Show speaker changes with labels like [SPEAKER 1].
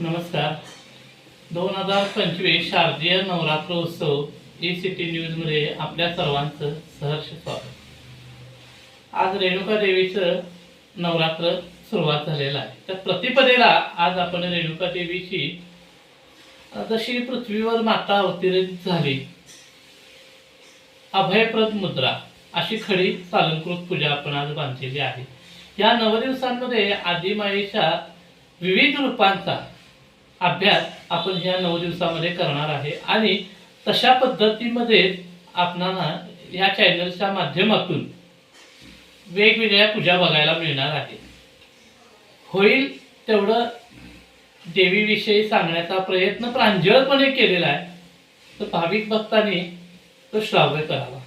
[SPEAKER 1] नमस्कार. दोन हजार पंचवीस शारदीय नवरात्र उत्सव ई सिटी न्यूजमध्ये आपल्या सर्वांचं सहर्ष स्वागत. आज रेणुका देवीचं नवरात्र सुरुवात झालेलं आहे. तर प्रतिपदेला आज आपण रेणुका देवीची जशी पृथ्वीवर माता अवतरित झाली अभयप्रद मुद्रा. अशी खडी सालंकृत पूजा आपण आज बांधलेली आहे. या नवदिवसांमध्ये आदिमाईच्या विविध रूपांचा अभ्यास आपण ह्या नऊ दिवसामध्ये करणार आहे आणि तशा पद्धतीमध्ये आपणाला या चॅनलच्या माध्यमातून वेगवेगळ्या पूजा बघायला मिळणार आहे. होईल तेवढं देवीविषयी सांगण्याचा प्रयत्न प्रांजळपणे केलेला आहे. तर भाविक भक्तांनी तो श्राव्य करावा.